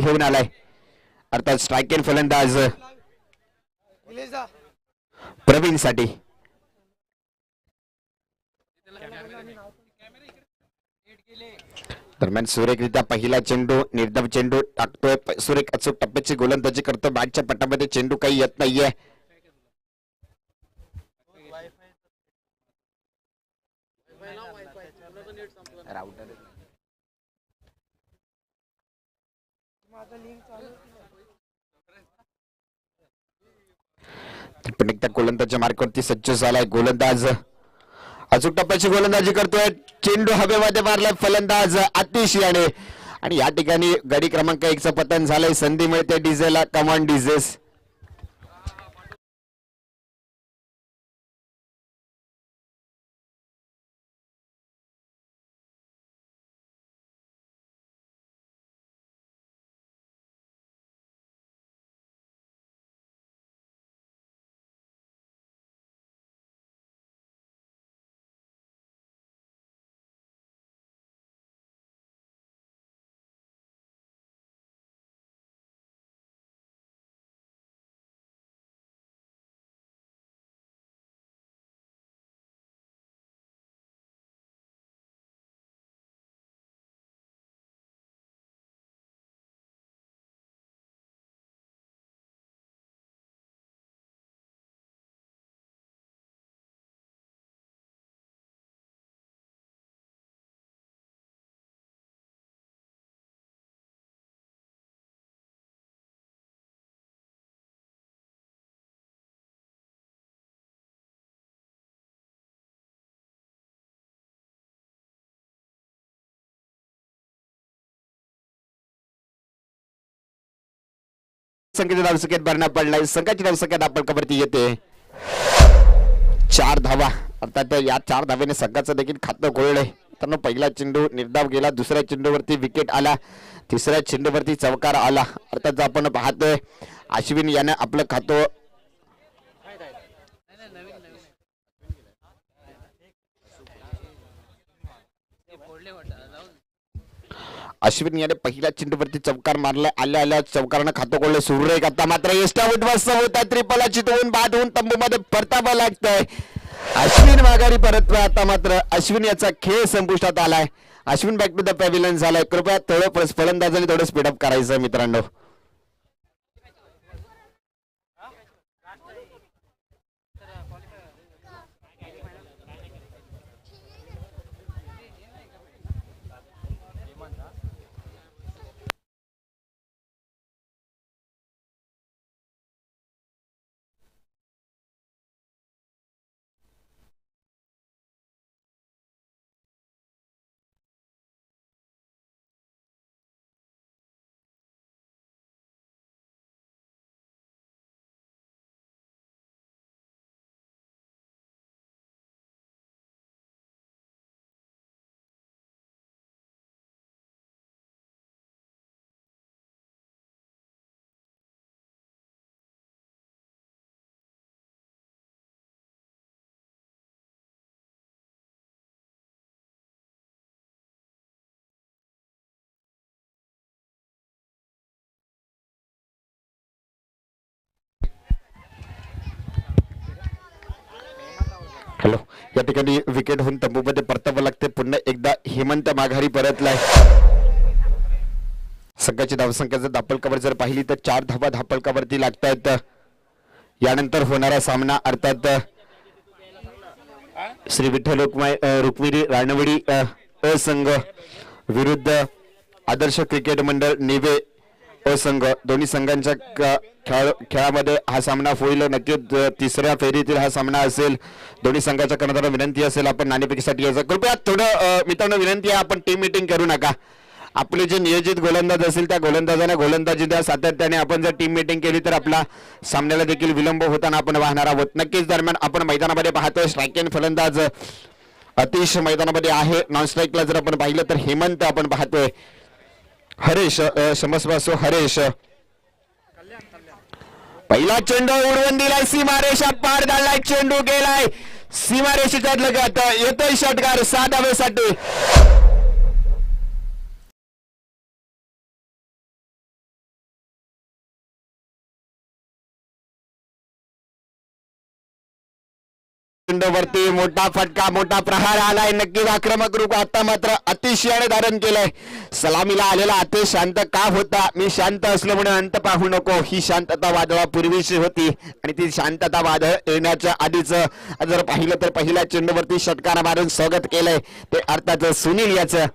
घेऊन आलाय. अर्थात स्ट्रायकेन फलंदाज प्रवीणसाठी दरम्यान सुरेखरित्या पहिला चेंडू निर्दम चेंडू टाकतोय. सुरेख अचूक टप्प्याची गोलंदाजी करतो बॅटच्या पटामध्ये चेंडू काही येत नाहीये. पण एकदा गोलंदाजच्या मार्कवरती सज्ज झालाय गोलंदाज. अचूक टप्प्याची गोलंदाजी करतोय. चेंडू हवेमध्ये मारलाय फलंदाज अतिश याने. आणि या ठिकाणी गडी क्रमांक एकचं पतन झालंय. संधी मिळते डिझेला कमान डिझेस संख्येच्या धावसंख्येत भरणा पडलाय संघाची धावसंख्या धापडकावरती येते. चार धावा. अर्थात या चार धावेने संघाचं देखील खातं खोळलंय तर पहिला चेंडू निर्धाव गेला. दुसऱ्या चेंडूवरती विकेट आला. तिसऱ्या चेंडूवरती चौकार आला. अर्थात आपण पाहतोय अश्विन यानं आपलं खातं अश्विन याने पहिल्या चेंडूवरती चौकार मारला आल्या आल्या चौकारानं खातं कोळलं सुरू आहे. आता मात्र एस्टा उठवास होत आहे त्रिपलाची दोन बाद होऊन तंबूमध्ये परतावं लागतंय. अश्विन माघारी परत आता मात्र अश्विन याचा खेळ संपुष्टात आलाय. Ashwin back to the pavilion झालाय. कृपया थोडं फलंदाजाने थोडं स्पीडअप करायचं मित्रांनो. हॅलो. या ठिकाणी विकेट होऊन तंबूमध्ये परतावं लागते. पुन्हा एकदा हेमंत माघारी परतलाय. संघाची धावसंख्या जर धापलकावर जर पाहिली तर चार धावा धापलकावरती लागतात यानंतर होणारा सामना अर्थात श्री विठ्ठल रुक्माई रुक्मिणी राणवडी असंघ विरुद्ध आदर्श क्रिकेट मंडळ नेवे हो, असंघ दोन्ही संघांच्या खेळ खेळामध्ये हा सामना होईल. नक्कीच तिसऱ्या फेरीतील हा सामना असेल. दोन्ही संघाच्या कर्णधार विनंती असेल. आपण नाणेपेकीसाठी यायचं. कृपया थोडं अ, मित्रांनो विनंती आहे आपण टीम मिटिंग करू नका. आपले जे नियोजित गोलंदाज असेल त्या गोलंदाजाने गोलंदाजी द्या. सातत्याने आपण जर टीम मिटिंग केली तर आपला सामन्याला देखील विलंब होताना आपण वाहणार आहोत. नक्कीच दरम्यान आपण मैदानामध्ये पाहतोय स्ट्राईक एंड फलंदाज अतिश मैदानामध्ये आहे. नॉन स्ट्राईकला जर आपण पाहिलं तर हेमंत आपण पाहतोय. हरेश अ, हरेश. पहिला चेंडू उडवून दिलाय सीमारेषा पार झालाय चेंडू गेलाय. सीमारेषेच्या लगत येतोय षटकार सहा चेंडूवरती मोठा फटका मोठा प्रहार आलाय. नक्कीच आक्रमक रूप आता मात्र अतिशयाने धारण केलंय. सलामीला आलेला अति शांत का होता? मी शांत असल्यामुळे अंत पाहू नको. ही शांतता वादळापूर्वीची होती आणि ती शांतता वादळ येण्याच्या आधीच. जर पाहिलं तर पहिल्या चेंडूवरती षटकार मारून स्वागत केलंय. ते अर्थात सुनील याचं.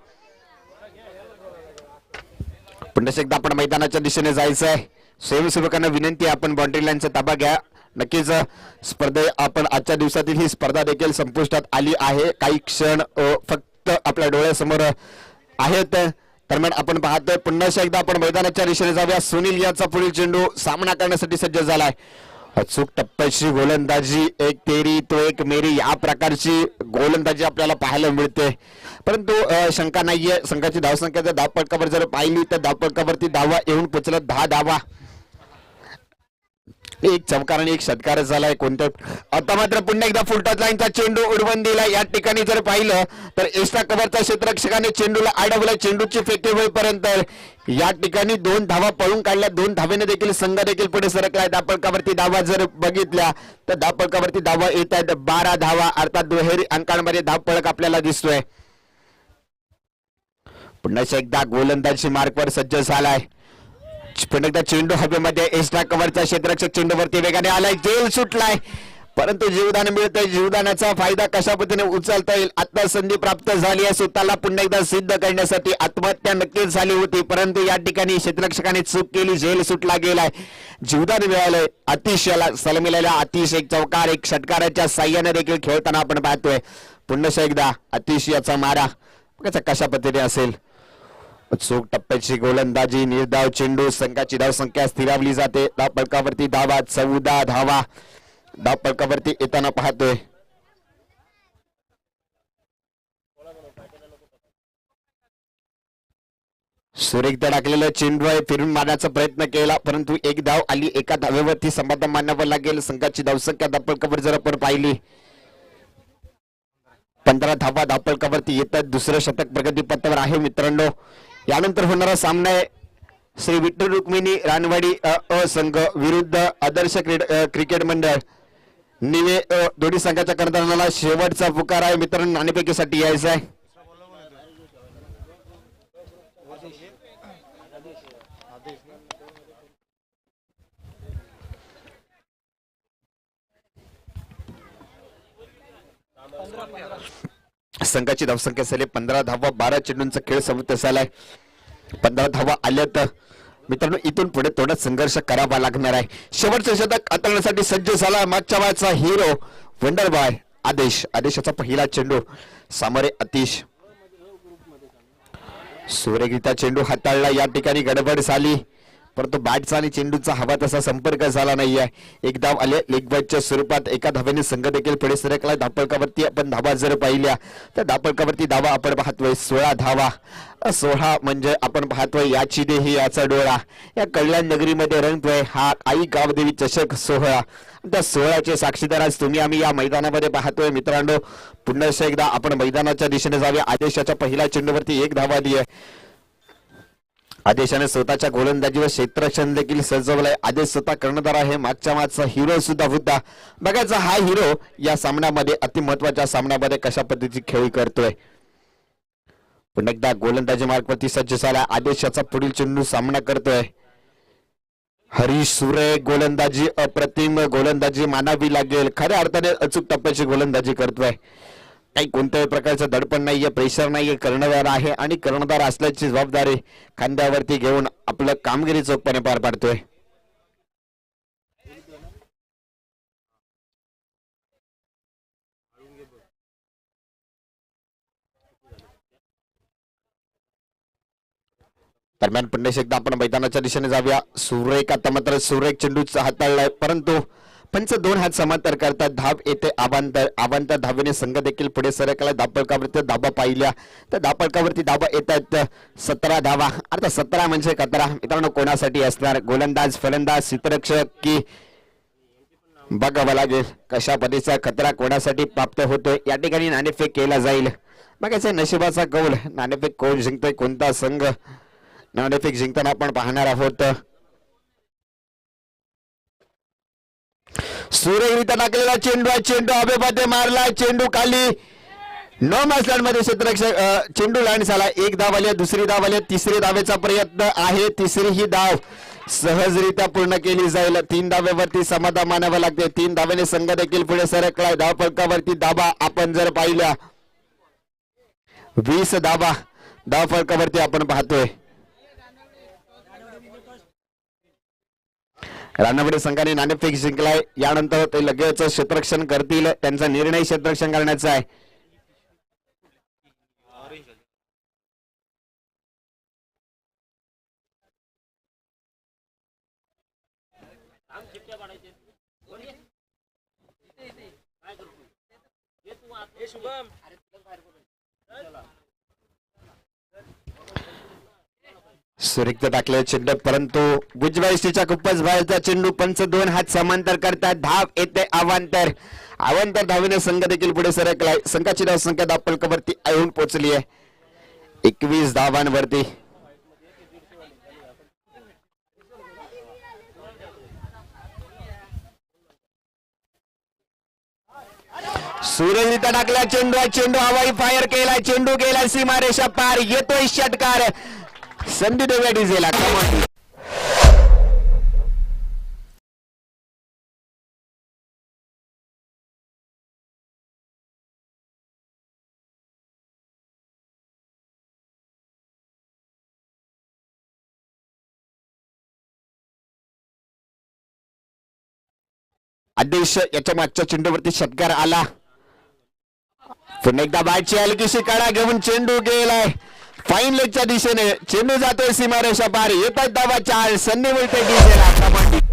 पुन्हा एकदा आपण मैदानाच्या दिशेने जायचंय. स्वयंसेवकांना विनंती आपण बाउंड्री लाईनचा ताबा घ्या. नक्कीच स्पर्धे आपण आजच्या दिवसातील ही स्पर्धा देखील संपुष्टात आली आहे. काही क्षण फक्त आपल्या डोळ्यासमोर आहेत. दरम्यान आपण पाहतोय पुन्हा एकदा आपण मैदानाच्या दिशेने जाऊया. सुनील यांचा पुढील चेंडू सामना करण्यासाठी सज्ज झालाय. अचूक टप्प्याची गोलंदाजी एक तेरी तो एक मेरी या प्रकारची गोलंदाजी आपल्याला पाहायला मिळते. परंतु शंका नाहीये. संघाची धावसंख्या जर धावपटकावर जर पाहिली तर धावपटकावरती धावा येऊन पोचला दहा धावा. एक चमकार आणि एक षटकार झालाय कोणत्या आता मात्र पुन्हा एकदा फुलटॉच लाईनचा चेंडू उडवून दिला या ठिकाणी जर पाहिलं तर एस्टा कव्हरच्या क्षेत्ररक्षकाने चेंडूला अडवला चेंडूची फेकी होईपर्यंत. या ठिकाणी दोन धावा पळून काढल्या दोन धावेने देखील संघ देखील पुढे सरकलाय. दापडकावरती धावा जर बघितल्या तर दापडकावरती धावा येत आहेत बारा धावा अर्थात दुहेरी अंकांमध्ये धावपळक आपल्याला दिसतोय. पुन्हा एकदा गोलंदाजी मार्कवर सज्ज झालाय. पुन्हा एकदा चेंडू हवेमध्ये एस्टा कवरचा क्षेत्ररक्षक चेंडूवरती वेगाने आलाय. जेल सुटलाय. परंतु जीवदान मिळतंय. जीवदानाचा फायदा कशा पद्धतीने उचलता येईल? आता संधी प्राप्त झाली आहे. स्वतःला पुन्हा एकदा सिद्ध करण्यासाठी आत्महत्या नक्कीच झाली होती. परंतु या ठिकाणी क्षेत्ररक्षकाने चूक केली. जेल सुटला गेलाय. जीवदान मिळालंय. अतिशयाला सलमिलेला अतिश एक चौकार एक षटकाराच्या साह्याने देखील खेळताना आपण पाहतोय. पुन्हा एकदा अतिशयाचा मारा. कशा पद्धतीने असेल. चोख टप्प्याची गोलंदाजी निर्धाव चेंडू संघाची धावसंख्या स्थिरावली जाते. धाव पलकावरती धावा चौदा धावा. धाव पलकावरती येताना पाहतोय. सुरेखदा टाकलेलं चेंडू आहे फिरून मारण्याचा प्रयत्न केला परंतु एक धाव आली एका धावेवरती समाधान मानावं लागेल. संघाची धावसंख्या धापळकावर जर आपण पाहिली. पंधरा धावा धापलकावरती येतात. दुसरं शतक प्रगतीपथावर आहे मित्रांनो. यानंतर होणारा सामना आहे श्री विठ्ठल रुक्मिणी रानवाडी अ संघ विरुद्ध आदर्श क्रीड क्रिकेट मंडळ. निवे अ, दोन्ही संघाच्या कर्णधाराला शेवटचा पुकार आहे. मित्रांनो नाणेपैकीसाठी यायचा आहे. संघाची धावसंख्या झाली. पंधरा धावा बारा चेंडूंचा खेळ समाप्त झालाय पंधरा धावा आल्या तर मित्रांनो इथून पुढे थोडा संघर्ष करावा लागणार आहे. शेवटचं शतक हाताळण्यासाठी सज्ज झाला मागच्या वयाचा हिरो वंडरबॉय आदेश. आदेशाचा पहिला चेंडू सामोरे अतिश सूर्यगीता चेंडू हाताळला. या ठिकाणी गडबड झाली. परंतु बॅटचा आणि चेंडूचा हवा तसा संपर्क झाला नाहीये. एक धाव आले लेगबाईटच्या स्वरूपात एका धाव्याने संघ देखील पुढे सरकला. धापळकावरती आपण धावा जर पाहिल्या तर धापळकावरती धावा आपण पाहतोय सोळा धावा. सोहळा सोळा म्हणजे आपण पाहतोय याची देही याचा डोळा. या कल्याण नगरीमध्ये रंगतोय हा आई गावदेवी चषक सोहळा. त्या सोहळ्याचे साक्षीदार आज तुम्ही आम्ही या मैदानामध्ये पाहतोय मित्रांनो पुन्हा एकदा आपण मैदानाच्या दिशेने जाऊया. आदेशाच्या पहिल्या चेंडूवरती एक धावा दिली आहे आदेशाने स्वतःच्या गोलंदाजीवर क्षेत्ररक्षण देखील सजवलंय. आदेश स्वतः कर्णधार आहे. मागच्या मागचा हिरो सुद्धा होता बघायचा हा हिरो या सामन्यामध्ये अतिमहत्वाच्या सामन्यामध्ये कशा पद्धतीची खेळी करतोय. पुन्हा एकदा गोलंदाजी मार्गवरती सज्ज झाला आदेशाचा पुढील चेंडू सामना करतोय. हरीश सुरे गोलंदाजी अप्रतिम. गोलंदाजी मानावी लागेल. खऱ्या अर्थाने अचूक टप्प्याची गोलंदाजी करतोय. काही कोणत्याही प्रकारचं दडपण नाहीये प्रेशर नाहीये कर्णधार आहे आणि कर्णधार असल्याची जबाबदारी खांद्यावरती घेऊन आपलं कामगिरी चोखपणे पार पाडतोय. दरम्यान पुन्हा एकदा आपण मैदानाच्या दिशेने जाऊया. सुरेख आता मात्र सुरेख चेंडूचा हाताळलाय परंतु पंच दोन हात समांतर करतात धाब येते आवांतर आवांतर धावेने संघ देखील पुढे सरकला. धापळकावरती धाबा पाहिल्या. तर धापळकावरती धाबा येत आहेत सतरा धावा. अर्थात सतरा म्हणजे कतरा. मित्रांनो कोणासाठी असणार? गोलंदाज फलंदाज चित्रक्षक की बघावं लागेल कशा पद्धतीचा खतरा कोणासाठी प्राप्त होतोय. या ठिकाणी नाणेफेक केला जाईल. बघायचं नशिबाचा कौल. नाणेफेक कोण जिंकतोय? कोणता संघ? नाणेफेक जिंकताना आपण पाहणार आहोत. सुरेखरित्या टाकलेला चेंडू आहे. चेंडू अभेपाते मारला चेंडू खाली. नो मध्ये क्षेत्ररक्षक चेंडू लँड झाला एक धाव आली दुसरी धाव आली तिसरी धावेचा प्रयत्न आहे. तिसरी ही धाव सहजरित्या पूर्ण केली जाईल. तीन धावेवरती समाधान मानावं लागते. तीन धावेने संघ देखील पुढे सरकलाय. धाव दाबा धाबा आपण जर पाहिल्या. वीस धाबा धावफलकावरती आपण पाहतोय. राणावडे संघाने नाणेफेक जिंकलाय. यानंतर ते लगेच क्षेत्ररक्षण करतील. त्यांचा निर्णय क्षेत्ररक्षण करण्याचा आहे. सुरेख टाकले चेंडू परंतु बुजवायशीच्या खूपच बाहेरचा चेंडू पंच दोन हात समांतर करतात. धाव येते अवांतर अवांतर धावीने संघ देखील पुढे सरकलाय. संघाची धाव संख्या धाव पलकावरती येऊन पोहोचली आहे. एकवीस धावांवरती. सूर्यरित्या टाकला चेंडू आहे, चेंडू हवाई फायर केला चेंडू गेला सीमारेषा पार. येतोय षटकार. संधी देऊया डिझेला कमाल अध्यक्ष याच्या मागच्या चेंडूवरती षटकार आला. पुन्हा एकदा बाटची हलकीशी काढा घेऊन चेंडू गेलाय. फाईन लेगच्या दिशेने. चेंडू जातोय सीमारेषा पार. येतात धावा चार. संधी मिळते डिझेला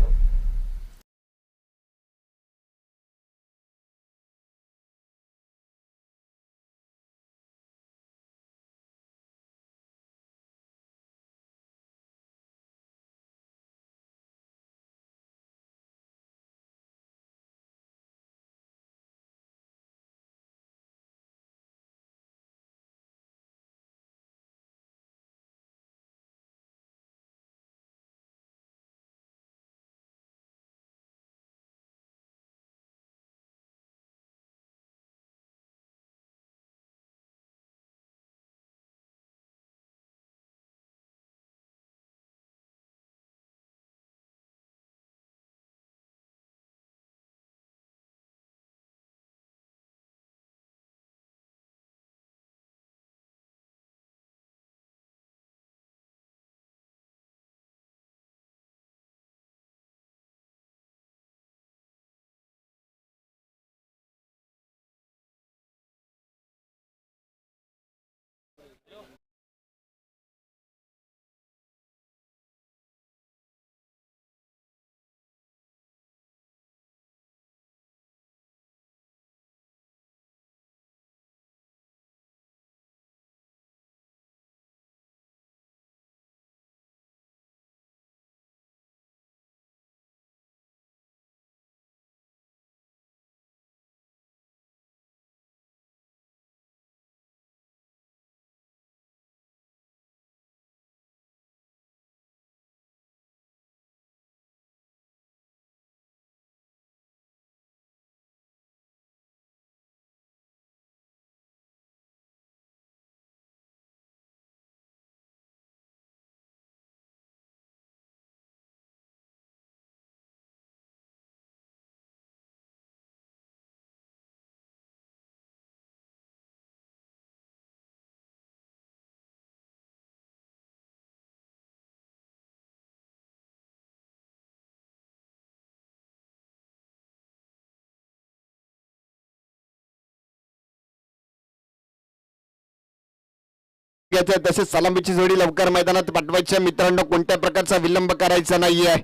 घ्यायचं आहे. तसेच सलामीची जोडी लवकर मैदानात पाठवायच्या मित्रांनो कोणत्या प्रकारचा विलंब करायचा नाहीये?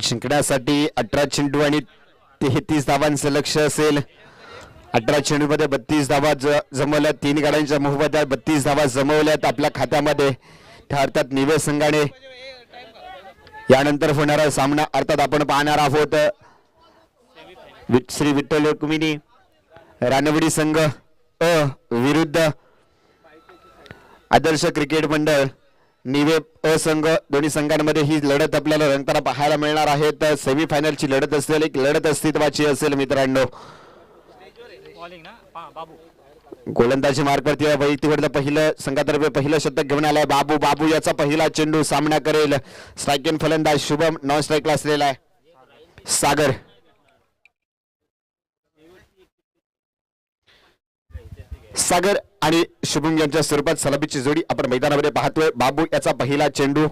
जिंकण्यासाठी अठरा चेंडू आणि तेहतीस धावांचं लक्ष असेल. अठरा चेंडूमध्ये बत्तीस धावा ज- जमवल्या. तीन गाड्यांच्या मोहबद्दल बत्तीस धावा जमवल्यात आपल्या खात्यामध्ये. त्या अर्थात संघाने. यानंतर होणारा सामना अर्थात आपण पाहणार आहोत. श्री विठ्ठल रुक्मिणी रानवडी संघ अ विरुद्ध आदर्श क्रिकेट मंडळ निवे अ संघ दोन्ही संघांमध्ये ही लढत आपल्याला रंगताना पाहायला मिळणार आहे. तर सेमीफायनलची लढत असेल एक लढत अस्तित्वाची असेल मित्रांनो. गोलंदाजी ना पा- बाबू गोलंदाजी मार्फत पहिलं संघातर्फे पहिलं शतक घेऊन आलाय बाबू. बाबू याचा पहिला चेंडू सामना करेल. स्ट्राईक फलंदाज शुभम. नॉन स्ट्राईकला असलेला आहे. सागर. सागर आणि शुभम यांच्या स्वरूपात सलाबीची जोडी आपण मैदानामध्ये पाहतोय. बाबू याचा पहिला चेंडू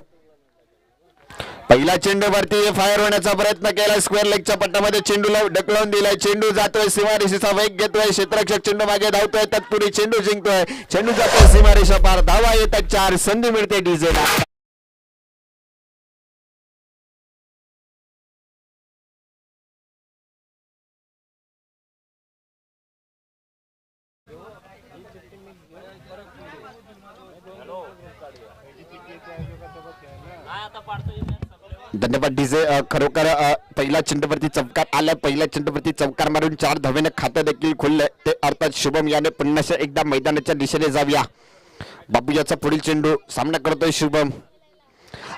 पहिला चेंडू वरती फायर होण्याचा प्रयत्न केला. स्क्वेअर लेगच्या पट्ट्यामध्ये चेंडूला ढकलवून दिलाय. चेंडू जातोय सीमारेषेचा वेग घेतोय. क्षेत्रक्षक चेंडू मागे धावतोय. तत्पुरी चेंडू जिंकतोय. चेंडू जातोय सीमारेषा पार. धावा येतात चार. संधी मिळते डीजेला आता पाडतोय? धन्यवाद डीजे खरोखर पहिला पहिल्या चेंडूवरती चौकार आला पहिल्या चेंडूवरती चौकार मारून चार धावेने खातं देखील खुलले. ते अर्थात शुभम याने पन्नास एकदा मैदानाच्या दिशेने जाऊया. बाबूजाचा पुढील चेंडू सामना करतोय शुभम.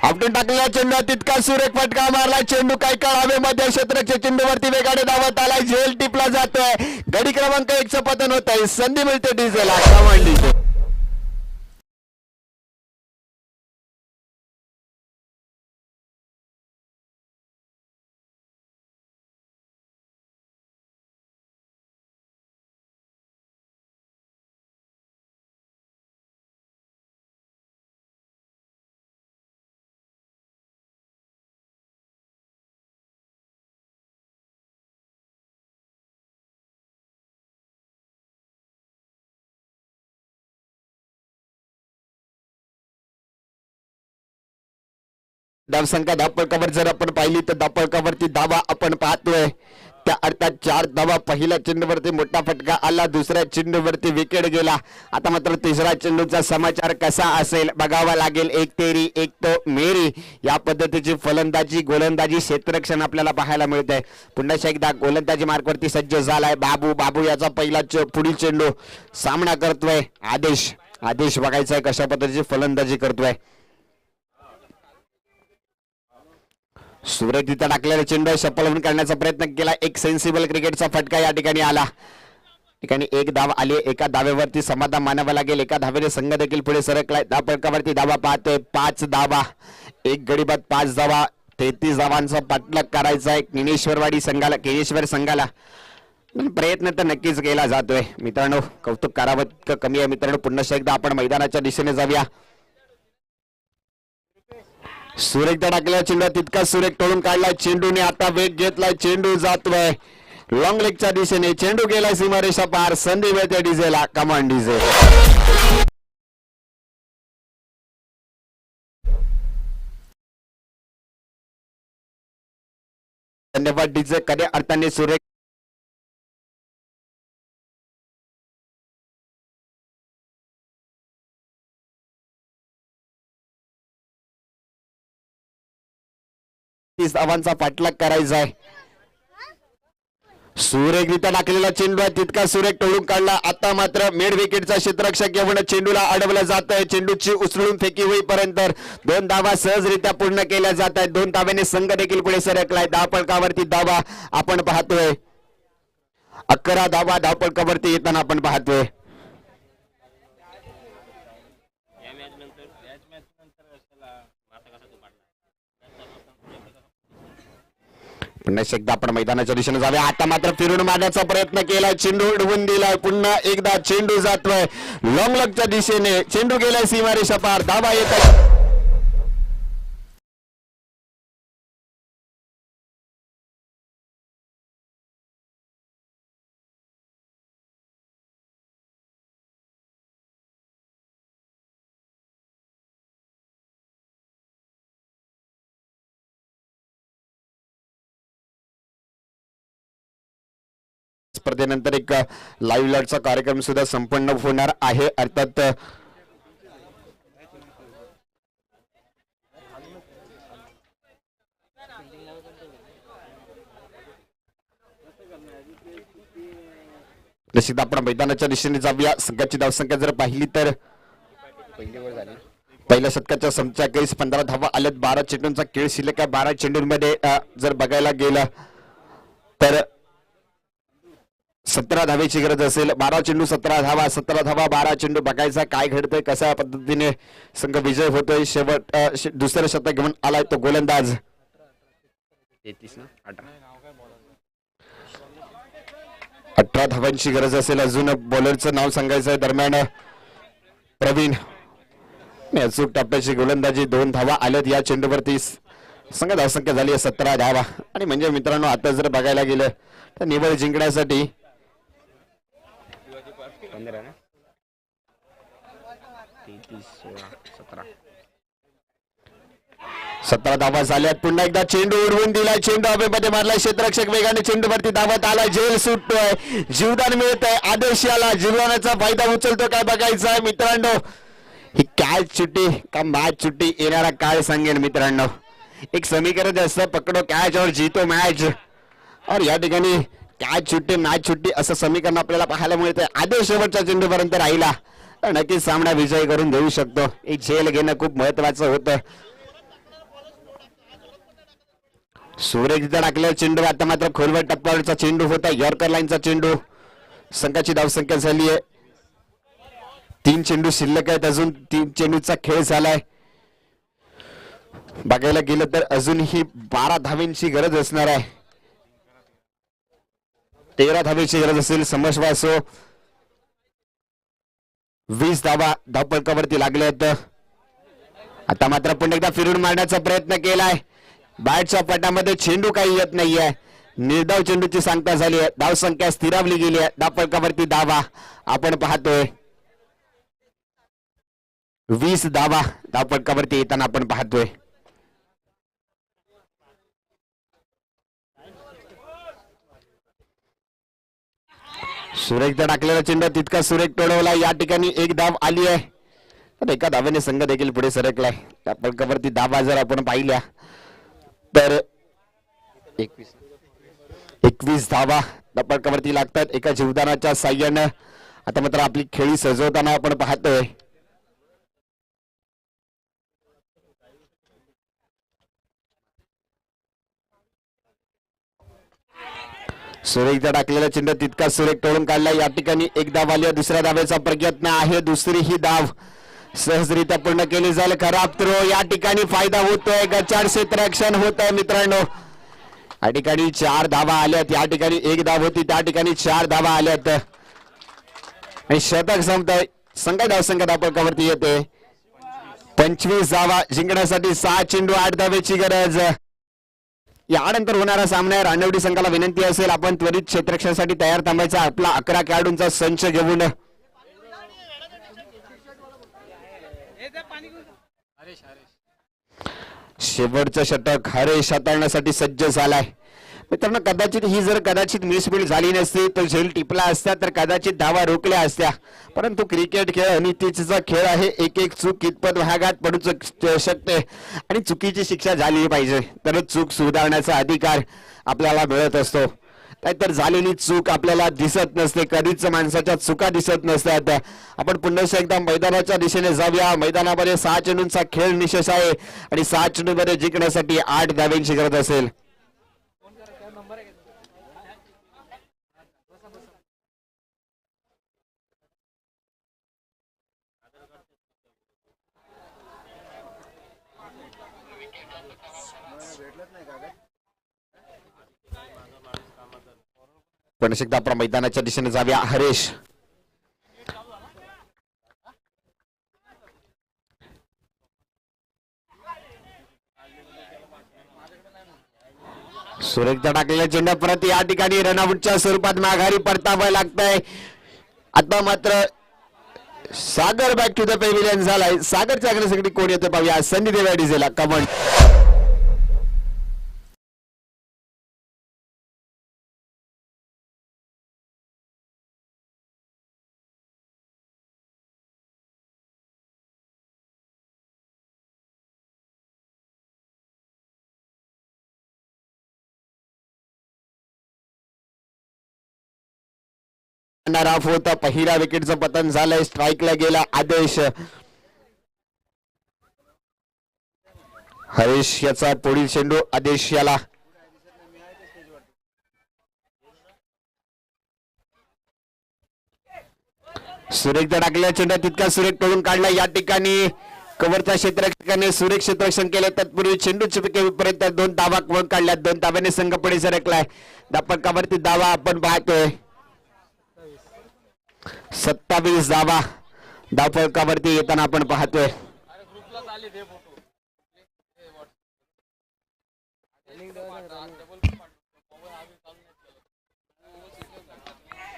आपटून टाकलेला चेंडू तितका सुरेख फटका मारला. चेंडू काय काळ हवेमध्ये क्षेत्राच्या चेंडूवरती वेगाने धावत आलाय. झेल टिपला जातोय. गडी क्रमांक एक चं पतन होत आहे संधी मिळते डिझेल कमांड डीजे धावसंख्या धापळकावर जर आपण पाहिली तर धापळकावरती धावा आपण पाहतोय. त्या अर्थात चार धावा पहिल्या चेंडूवरती मोठा फटका आला दुसऱ्या चेंडूवरती विकेट गेला. आता मात्र तिसऱ्या चेंडूचा समाचार कसा असेल बघावा लागेल. एक तेरी एक तो मेरी. या पद्धतीची फलंदाजी गोलंदाजी क्षेत्ररक्षण आपल्याला पाहायला मिळत आहे पुन्हा एकदा गोलंदाजी मार्गवरती सज्ज झालाय बाबू. बाबू याचा पहिला चे- पुढील चेंडू सामना करतोय. आदेश आदेश बघायचा आहे कशा पद्धतीची फलंदाजी करतोय. सूरज तिथं टाकलेला चेंडू सफल करण्याचा प्रयत्न केला. एक सेन्सिबल क्रिकेटचा फटका या ठिकाणी आला. ठिकाणी एक धाव आली एका धावेवरती समाधान मानावं लागेल. एका धावेने संघ देखील पुढे सरकलाय. दहा फटकावरती धावा पाहतोय. पाच धावा. एक गडीबात पाच धावा. तेहतीस धावांचा पाठलाग करायचा आहे. किनेश्वरवाडी संघाला किनेश्वर संघाला. पण प्रयत्न तर नक्कीच केला जातोय. मित्रांनो कौतुक करावं कमी आहे. मित्रांनो पुन्हा एकदा आपण मैदानाच्या दिशेने जाऊया. सुरेख टाकलेला चेंडू तितका सुरेख तोडून काढलाय चेंडूने. आता वेग घेतलाय चेंडू जातोय. लॉंग लेगच्या दिशेने चेंडू गेलाय सीमारेषा पार. संधी मिळते डिझेला कमान डिझे धन्यवाद डीजे. कधी अर्थाने सुरेख तीस धावांचा पाठलाग करायचा आहे. सुरेखरित्या टाकलेला चेंडू आहे. तितका सुरेख टोळून काढला. आता मात्र मेड विकेटचा क्षेत्ररक्षक येऊन चेंडूला अडवलं जात आहे. चेंडूची उचलून फेकी होईपर्यंत दोन धावा सहजरित्या पूर्ण केल्या जात आहेत. दोन धाव्याने संघ देखील पुढे सरकलाय. धावपळकावरती धावा आपण पाहतोय. अकरा धावा धावपळकावरती येताना आपण पाहतोय या मॅच नंतर याच मॅच नंतर कशाला आता कसा तू पाडला पुन्हा एकदा आपण मैदानाच्या दिशेने जावे आता मात्र फिरून मारण्याचा प्रयत्न केलाय. चेंडू उडवून दिलाय. पुन्हा एकदा चेंडू जातोय. लॉंग लगच्या दिशेने. चेंडू गेलाय सीमारेषा पार. धाबा येत आहे. स्पर्धेनंतर एक लाईव्ह लॉटचा कार्यक्रम सुद्धा संपन्न होणार आहे. अर्थात निश्चित आपण मैदानाच्या दिशेने जाऊया. संघाची धावसंख्या जर पाहिली तर पहिल्या शतकाच्या समच्या केस पंधरा धावा आल्यात. बारा चेंडूंचा खेळ शिल्लक आहे. बारा चेंडूंमध्ये जर बघायला गेलं तर सतरा धावेची गरज असेल बारा चेंडू सतरा धावा सतरा धावा बारा चेंडू बघायचा काय घडतंय कशा पद्धतीने संघ विजय होतोय शेवट दुसरं शतक घेऊन आलाय तो गोलंदाज. अठरा. धावांची गरज असेल अजून बॉलरचं नाव सांगायचं आहे दरम्यान प्रवीण. अचूक टप्प्याची गोलंदाजी दोन धावा आल्यात या चेंडूवरती संघ धावसंख्या झाली आहे सतरा धावा. आणि म्हणजे मित्रांनो आता जर बघायला गेलं तर निवड जिंकण्यासाठी पंधरा ना? तेहतीस सोळा सतरा. सतरा धावा झाल्यात. पुन्हा एकदा चेंडू उडवून दिलाय. चेंडू हवेमध्ये मारलाय. क्षेत्ररक्षक वेगाने चेंडूवरती धावत आला जेल सुटतोय. जीवदान मिळतंय. आदेश याला जीवदानाचा फायदा उचलतो काय बघायचा आहे मित्रांनो? ही काय चुटी का मॅच चुटी येणारा काय सांगेन मित्रांनो. एक समीकरण असतं. पकडो कॅच और जीतो मॅच. और या ठिकाणी कॅच सुट्टी मॅच सुट्टी असं समीकरण आपल्याला पाहायला मिळतं. आदेश शेवटच्या चेंडूपर्यंत राहिला. तर नक्कीच सामना विजय करून देऊ शकतो. एक झेल घेणं खूप महत्वाचं होतं. सुरेखचा टाकलेला चेंडू. आता मात्र खोलवर टप्प्यावरचा चेंडू होता. यॉर्कर लाईनचा चेंडू. संघाची धावसंख्या झाली आहे. तीन चेंडू शिल्लक आहेत. अजून तीन चेंडूचा खेळ झालाय. बघायला गेलं तर अजूनही बारा धावेंची गरज असणार आहे. तेरा धावेची गरज असेल समश्वासो वीस धावा धावपळकावरती लागले आहेत. आता मात्र पुन्हा एकदा फिरून मारण्याचा प्रयत्न केलाय. बॅटच्या पटामध्ये चेंडू काही येत नाहीये. निर्धाव चेंडूची सांगता झाली आहे. धाव संख्या स्थिरावली गेली आहे. धावपळकावरती धावा आपण पाहतोय. वीस धावा धावपळकावरती येताना आपण पाहतोय. सुरेखचा टाकलेला चेंडू तितका सुरेख टोळवला या ठिकाणी एक धाव आली आहे. तर एका धावेने संघ देखील पुढे सरकलाय. त्या पलकावरती धावा जर आपण पाहिल्या तर एकवीस एकवीस धावा त्या पलकावरती लागतात. एका जीवदानाच्या साह्यानं. आता मात्र आपली खेळी सजवताना आपण पाहतोय. सुरेखचा टाकलेला चेंडू तितका सुरेख टोळून काढला. या ठिकाणी एक धाव आली दुसऱ्या धावेचा प्रयत्न आहे. दुसरी ही धाव सहजरित्या पूर्ण केली जाईल. खराब थ्रो. या ठिकाणी फायदा होतोय. गचाड क्षेत्ररक्षण होत आहे मित्रांनो. या ठिकाणी चार धावा आल्यात. या ठिकाणी एक धाव होती. त्या ठिकाणी चार धावा आल्यात. आणि शतक संपतंय. संघ धावसंख्या धापकावरती येते. पंचवीस धावा जिंकण्यासाठी सहा चेंडू आठ धावेची गरज. यानंतर होणारा सामना आहे. रानवडी संघाला विनंती असेल आपण त्वरित क्षेत्रक्षणासाठी तयार थांबायचा आपला अकरा खेळाडूंचा संच घेऊन. शेवटचं षटक हरेश हाताळण्यासाठी सज्ज झालाय. मित्रांनो कदाचित ही जर कदाचित मिसफील्ड झाली नसती तर झेल टिपला असता तर कदाचित धावा रोखल्या असत्या. परंतु क्रिकेट खेळ अनितीचा खेळ आहे एक एक चूक कितपत भागात पडू शकते. आणि चुकीची शिक्षा झाली पाहिजे तरच चूक सुधारण्याचा अधिकार आपल्याला मिळत असतो. नाहीतर झालेली चूक आपल्याला दिसत नसते कधीच माणसाच्या चुका दिसत नसतात. आपण पुन्हा एकदा मैदानाच्या दिशेने जाऊया. मैदानामध्ये सहा चेंडूंचा खेळ निशेष आहे. आणि सहा चेंडूमध्ये जिंकण्यासाठी आठ धाव्यांची गरज असेल. पण मैदानाच्या दिशेने जाव्या हरेश. सुरेखचा टाकलेला चेंडा परत या ठिकाणी रनआउटच्या स्वरूपात माघारी परतावं लागतंय. आता मात्र Sagar back to the pavilion झालाय. सागरच्या आगण्यासाठी कोण येतो पाहूया. संधी देवा डिझेला कमंड रनर ऑफ होता पहिल्या विकेटचं पतन झालंय. स्ट्राईकला गेला आदेश. हरीश याचा पुढील चेंडू आदेश याला. सुरेख टाकलेला चेंडू तितका सुरेख टोळून काढला या ठिकाणी. कव्हरच्या क्षेत्ररक्षकाने सुरेख क्षेत्ररक्षण केले. तत्पूर्वी चेंडू चिपकेपर्यंत दोन धावा कोण काढल्या दोन धाव्याने संघ पुढे सरकलाय. धापकावरती धावा आपण पाहतोय. सत्तावीस धावा धावपळकावरती येताना आपण पाहतोय.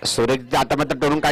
सुरेश आता मात्र टोळून काढले.